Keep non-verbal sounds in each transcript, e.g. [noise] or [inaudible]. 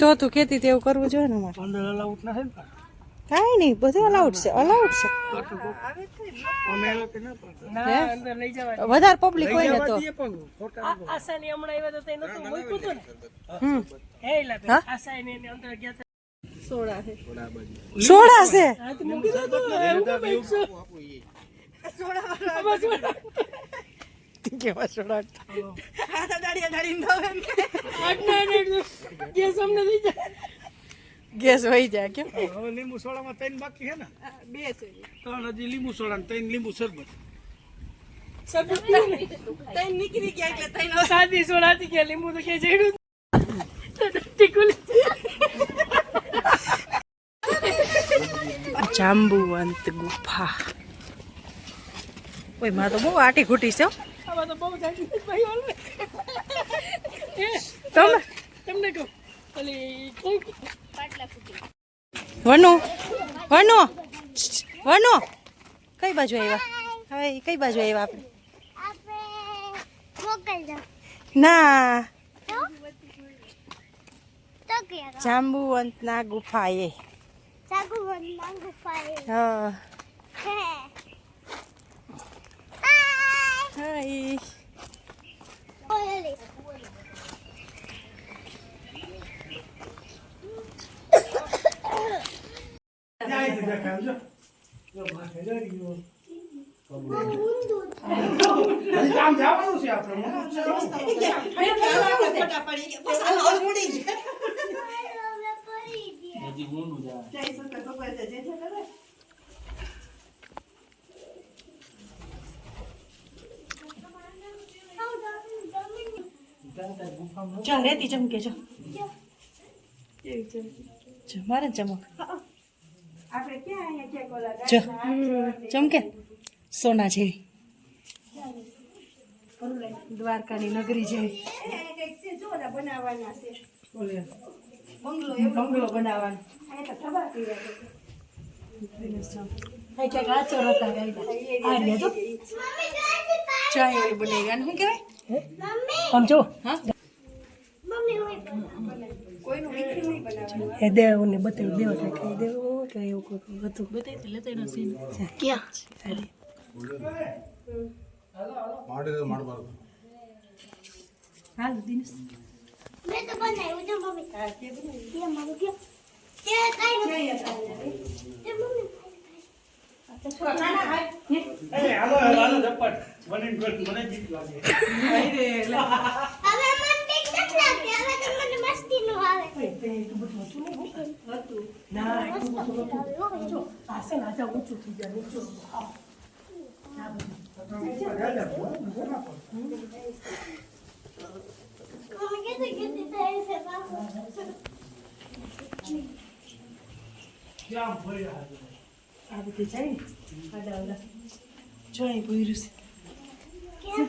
તો તું કેતી તેવું કરવું જોઈએ ને અમારે? અંદર અલાઉટ ના થાય ને કાંઈ નહીં બધું અલાઉડ છે અલાઉડ છે. વધારે પબ્લિક હોય ને તો. જવા દઈએ પણ ખોટા આ- આશાની હમણાં આવ્યા હતા તે નહોતું મૂક્યું હતું ને. હમ. હે એલા આશાની એને અંદર ગયા સોડા છે. સોડા છે? હા મૂકી દો તો એવું કામ એકસો આમાં સોડા. કેવા સોડા આટલા ને ગેસ અમને થઈ જાય ગેસ વહી જાય કેમ? હવે લીંબુ સોડામાં ત્રણ બાકી છે ને? બે છે ત્રણ હજી લીંબુ સોડા ને ત્રણ લીંબુ શરબત. શરબત પીવું નીકળી ગયા એટલે તઈ સાદી સોડા કે લીંબુ તો કે જેડું જાંબુવંત ગુફા. ઓયમાં તો બહુ આટી ઘૂટી છે આમાં તો બહુ જાજી ભાઈ ઓલ. તમે? તમને કહું. ઓલી કઈ વનુ. વનુ. વનુ. કઈ બાજુ આવ્યા? હવે કઈ બાજુ આવ્યા આપણે? ના. જાંબુવંતના ગુફાએ. ચાકુ ગુફાએ. હા. હજી કામ જવાનું છે આપણે ચાલ રેતી ચમકે જો. મારે ચમક ચમકે સોના જેવી. દ્વારકાની નગરી જેવી. બંગલો બનાવવાનો. ચાય બની ગયા શું કહેવાય? આમ જો હા મમ્મી હોય એ દેવ ને બતાવ્યું દેવ થાય કઈ દેવ કે એવું કોઈ હતું બતાવી લેતા એનો સીન ક્યાં ಮಾಡಿದ್ರೆ ಮಾಡಬಾರ್ದು હાલ દિનેશ મેં તો બનાવ્યું જો મમ્મી આ બધી જાય ને આડા આવડા જો છે.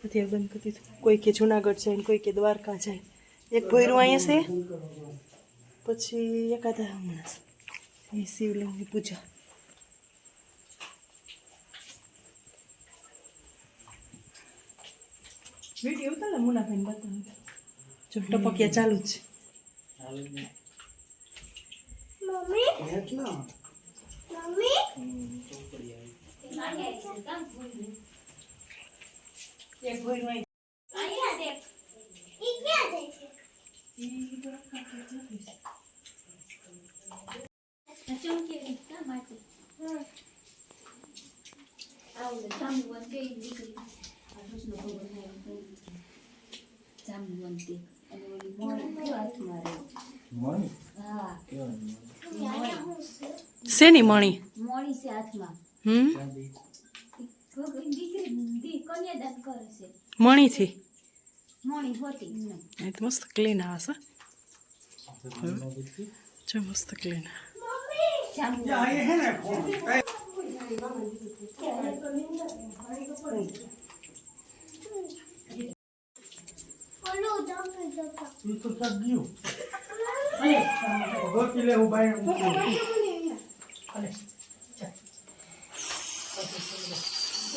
બધી બંધ કરી દીધું કોઈ કે જુનાગઢ જાય કોઈ કે દ્વારકા જાય. એક ભોયરું અહીંયા છે. પછી એકાદા હમણાં અહીં શિવલિંગની પૂજા. વીડિયો ઉતાર મુનાભાઈને બતાવું. જો ટપકિયા ચાલુ જ છે. અહીં અહીંયા દેખ ઈ ક્યાં જાય છે શેની મણી મોડી છે હાથમાં હમ દીકરી દી કન્યાદાન કરે છે મણીથી મોડી હોતી તો મસ્ત ક્લીન આવશે જો મસ્ત ક્લીન ગયું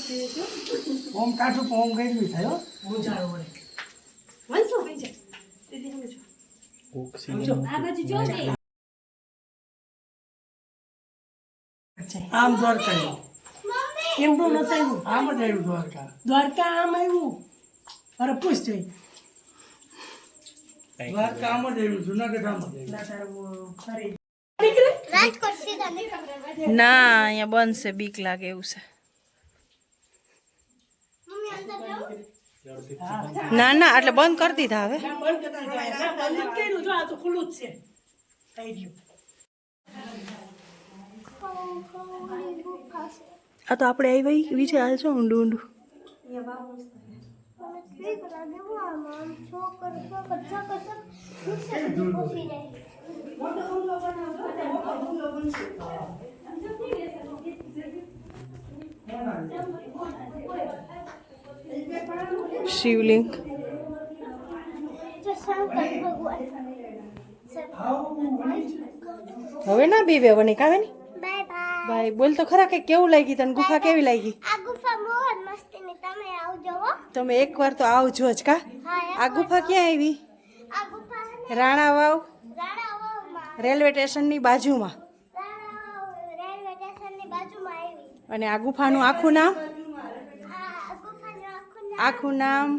ઓમ કાઠું ઓમ ગઈ થાય હો. ઉજાળો વળે. વંશો કઈ છે દીદી તમે જો. આ બાજુ જોજે આમ દ્વારકા એમ તો નથી આવ્યું. આમ જ આવ્યું દ્વારકા. દ્વારકા આમ આવ્યું. અરે પૂછ જઈ દ્વારકા આમ જ આવ્યું જુનાગઢ આમ જ આવ્યું. ના અહીંયા બનશે બીક લાગે એવું છે. ના ના એટલે બંધ કરી દીધા હવે. આ તો ખુલ્લું જ છે. થઈ ગયું. આ તો આપણે આવી વિચાર હાલ છો ઊંડું ઊંડું. છોકર છોકર છોકર છોકર ગુસ્સે ઘૂસી જાય શિવલિંગ. હવે ના બી હવે નહીં કાવે ને? Bye bye. ભાઈ બોલ તો ખરા કે કેવું લાગી તને? ગુફા કેવી લાગી? આ ગુફા બહુ જ મસ્તીની. તમે આવજો તમે એકવાર તો આવજો જ કા? આ ગુફા ક્યાં આવી? આ ગુફા રાણા વાવ રેલવે સ્ટેશનની બાજુમાં. રાણા વાવ રેલવે સ્ટેશનની બાજુમાં અને આ ગુફાનું આખું નામ? આખું નામ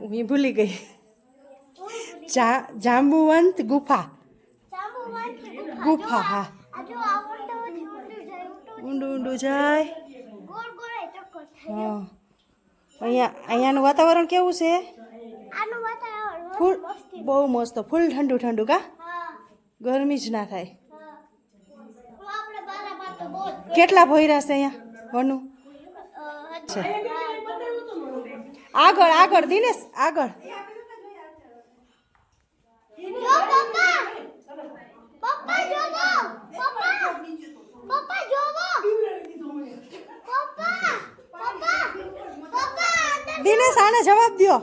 હું ભૂલી ગઈ. જા જાંબુવંત ગુફા. ગુફા હા. ઊંડો ઊંડું જાય. હા. અહીંયા અહીંયાનું વાતાવરણ કેવું છે? ફૂલ બહુ મસ્ત. ફૂલ ઠંડુ ઠંડુ કા? ગરમી જ ના થાય. કેટલા ભોયરા છે અહીંયા? વનું છે. આગળ આગળ દિનેશ આગળ. જો પપ્પા! પપ્પા જોવો પપ્પા! પપ્પા જોવો પપ્પા! પપ્પા! પપ્પા અંદર દિનેશ આને જવાબ છે.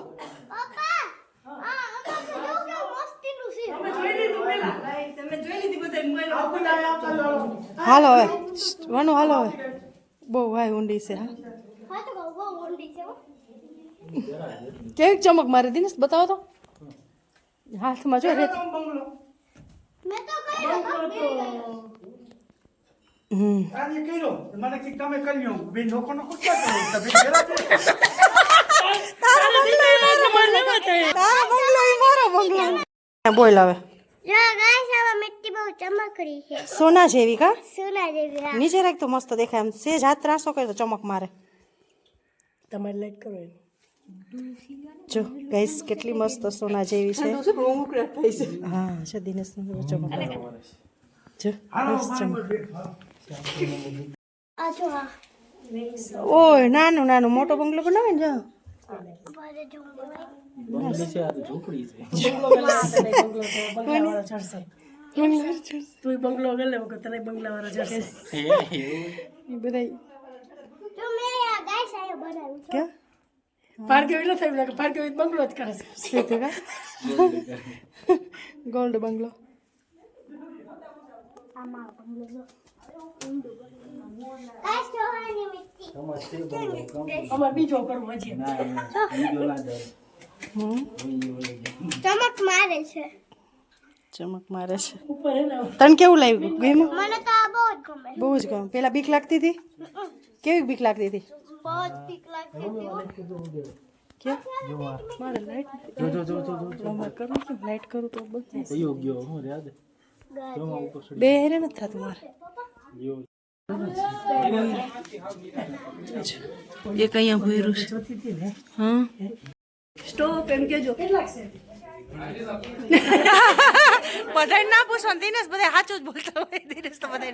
હાલો. હવે. વનુ હાલો હવે. બહુ ભાઈ ઊંડી છે હા. કેવી ચમક મારે દિનેશ બતાવો તો. હાથમાં જો રેત. બોલ હવે. જો ગાઈસ આવા મિટ્ટી બહુ ચમકડી છે. સોના જેવી કા? સોના જેવી નીચે રાખ તો મસ્ત દેખાય. એમ સેજ હાથ ત્રાસો કરે તો ચમક મારે. તમારે લાઈટ કરો જો ગાઈસ કેટલી મસ્ત સોના જેવી છે. હા છે દિનેશ જો ઓય નાનું નાનું મોટો બંગલો બનાવે ને જો. બંગલા ચડશે. તું બંગલો ગલે તને બંગલા વાળા ચડશે બધા જો મેં આ ગાઈસ આયો બનાવ્યું છે ક્યાં પાર્કે ન થયું લાગે પાર્કે બંગલો જ કરે છે કા ગોલ્ડ બંગલો આમાં બંગલો જો ગાઈસ જો આની મિટ્ટી અમારે બીજો કરવો હજી ચમક મારે છે. ચમક મારે છે ઉપર હે ને તને કેવું લાગ્યું? ગમ્યું? મને તો આ બહુ જ ગમે બહુ જ ગમે. પેલા બીક લાગતી હતી? કેવી બીક લાગતી હતી? બે હેરે નથી થતું મારે. એક અહીંયા ભર્યું છે. હા? સ્ટોપ એમ કેજો. કેટલાક છે? [laughs] ના પૂછો ને દિનેશ બધા સાચું જ બોલતા હોય. દિનેશ તો બધા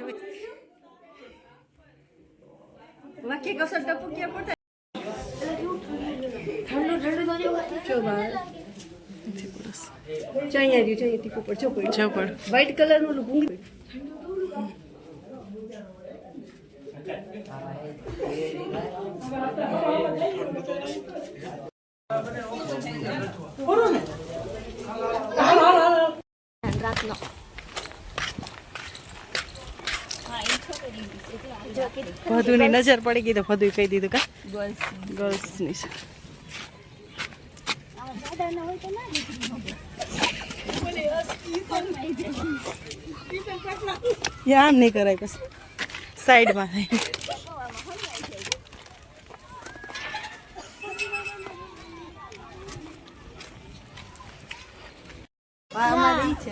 વાક્ય કસર ટપુ કે પડતા ઠંડુ ઠંડુ તો જેવું જો બાર ચાઈ આવ્યું ચાઈ ટીકો પર જો જો પણ વ્હાઈટ કલરનું ભૂંગળી બોલો ને. હાલો હાલો હાલો રાતનો ભદુની નજર પડી ગઈ તો ભદુ કહી દીધું કા? ગર્લ્સની છે. તો ના આમ નહીં કરાય પછી સાઈડમાં થાય આ છે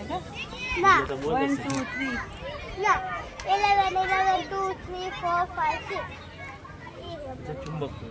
કા ના વન ટુ થ્રી ના ઇલેવન ઇલેવન ટુ